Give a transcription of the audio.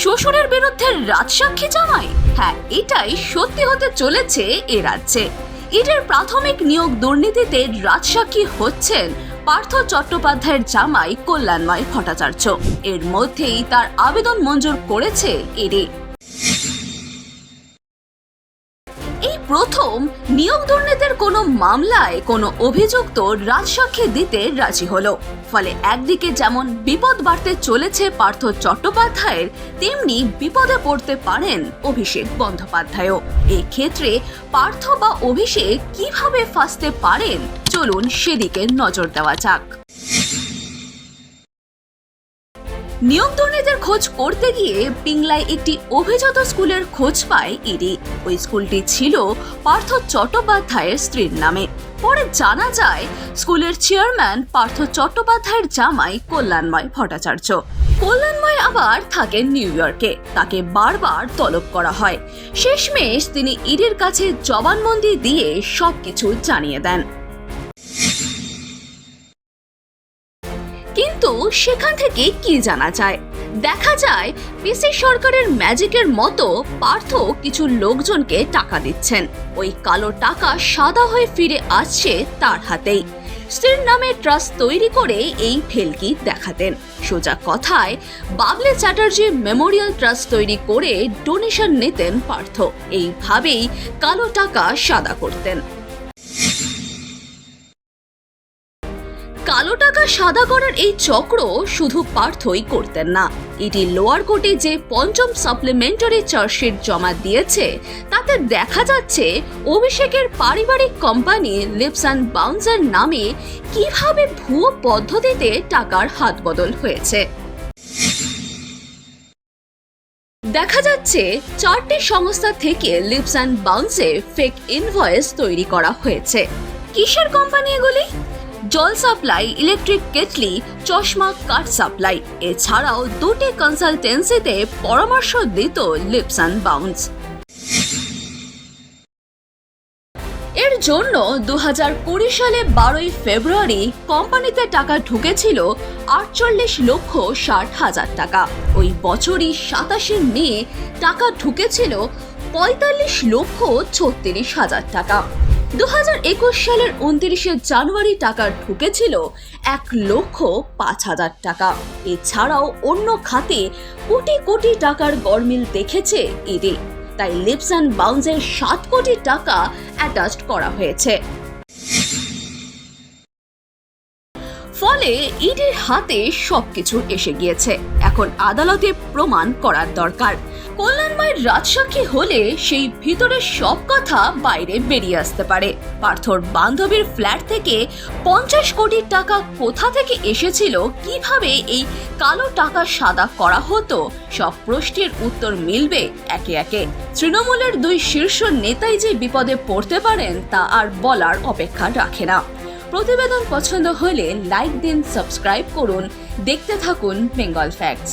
শ্বশুরের বিরুদ্ধে রাজসাক্ষী জামাই? হ্যাঁ এটাই সত্যি হতে চলেছে এ রাজ্যে। ইডের প্রাথমিক নিয়োগ দুর্নীতিতে রাজসাক্ষী হচ্ছেন পার্থ চট্টোপাধ্যায়ের জামাই কল্যাণময় ভট্টাচার্য। এর মধ্যেই তার আবেদন মঞ্জুর করেছে ইডি এই প্রথম নিয়োগ দুর্নীতির কোনো মামলায় কোনো অভিযুক্ত রাজসাক্ষী দিতে রাজি হলো। ফলে একদিকে যেমন বিপদ বাড়তে চলেছে পার্থ চট্টোপাধ্যায়ের, তেমনি বিপদে পড়তে পারেন অভিষেক বন্দ্যোপাধ্যায়ও। এক্ষেত্রে পার্থ বা অভিষেক কীভাবে ফাঁসতে পারেন? চলুন সেদিকে নজর দেওয়া যাক। নিয়োগ দুর্নীতির খোঁজ করতে গিয়ে পিংলায় একটি অভিজাত স্কুলের খোঁজ পায় ইডি। ওই স্কুলটি ছিল পার্থ চট্টোপাধ্যায়ের স্ত্রীর নামে। পরে জানা যায়, স্কুলের চেয়ারম্যান পার্থ চট্টোপাধ্যায়ের জামাই কল্যাণময় ভট্টাচার্য। কল্যাণময় আবার থাকেন নিউ ইয়র্কে। তাকে বারবার তলব করা হয়। শেষমেশ তিনি ইডির কাছে জবানবন্দি দিয়ে সবকিছু জানিয়ে দেন। সেখান থেকে কি জানা যায়? দেখা যায় পিসি সরকারের ম্যাজিকের মতো পার্থ কিছু লোকজনকে টাকা দিচ্ছেন। ওই কালো টাকা সাদা হয়ে ফিরে আসছে তার হাতেই। স্ত্রীর নামে ট্রাস্ট তৈরি করে এই ফেলকি দেখাতেন। সোজা কথায়, বাবলে চ্যাটার্জি মেমোরিয়াল ট্রাস্ট তৈরি করে ডোনেশন নিতেন পার্থ। এইভাবেই কালো টাকা সাদা করতেন। কালো টাকা সাদা করার এই চক্র শুধু পার্থই করতেন না। এটি লোয়ার কোর্টে যে পঞ্চম সাপ্লিমেন্টারি চার্জশিট জমা দিয়েছে, তাতে দেখা যাচ্ছে অভিষেকের পারিবারিক কোম্পানি লিপস অ্যান্ড বাউন্সার নামে কীভাবে ভুয়ো পদ্ধতিতে টাকার হাত বদল হয়েছে। দেখা যাচ্ছে চারটি সংস্থা থেকে লিপস অ্যান্ড বাউন্সে ফেক ইনভয়েস তৈরি করা হয়েছে। কিসের কোম্পানি এগুলি? জল সাপ্লাই ইলেকট্রিক কেটলি, চশমা কাঠ সাপ্লাই। এছাড়াও দুটি কনসালটেন্সিতে পরামর্শ দিত লিপস অ্যান্ড বাউন্স এর জন্য দু কুড়ি সালে বারোই ফেব্রুয়ারি কোম্পানিতে টাকা ঢুকেছিল আটচল্লিশ লক্ষ ষাট হাজার টাকা। ওই বছরই সাতাশে মে টাকা ঢুকেছিল পঁয়তাল্লিশ লক্ষ ছত্রিশ হাজার টাকা। দু হাজার একুশ সালের উনত্রিশে জানুয়ারি টাকা ঢুকেছিল এক লক্ষ পাঁচ হাজার টাকা। এছাড়াও অন্য খাতে কোটি কোটি টাকার গরমিল দেখেছে ইডি। তাই লিপস অ্যান্ড বাউন্সের সাত কোটি টাকা অ্যাটাচড করা হয়েছে। ফলে ইডির হাতে সবকিছু এসে গিয়েছে। এখন আদালতে প্রমাণ করার দরকার। কল্যাণময়ের রাজসাক্ষী হলে সেই ভিতরের সব কথা বাইরে বেরিয়ে আসতে পারে। পার্থর বান্ধবীর ফ্ল্যাট থেকে পঞ্চাশ কোটি টাকা কোথা থেকে এসেছিল, কীভাবে এই কালো টাকা সাদা করা হতো, সব প্রশ্নের উত্তর মিলবে একে একে। তৃণমূলের দুই শীর্ষ নেতাই যে বিপদে পড়তে পারেন, তা আর বলার অপেক্ষা রাখে না। প্রতিবেদন পছন্দ হলে লাইক দিন সাবস্ক্রাইব করুন। দেখতে থাকুন বেঙ্গল ফ্যাক্টস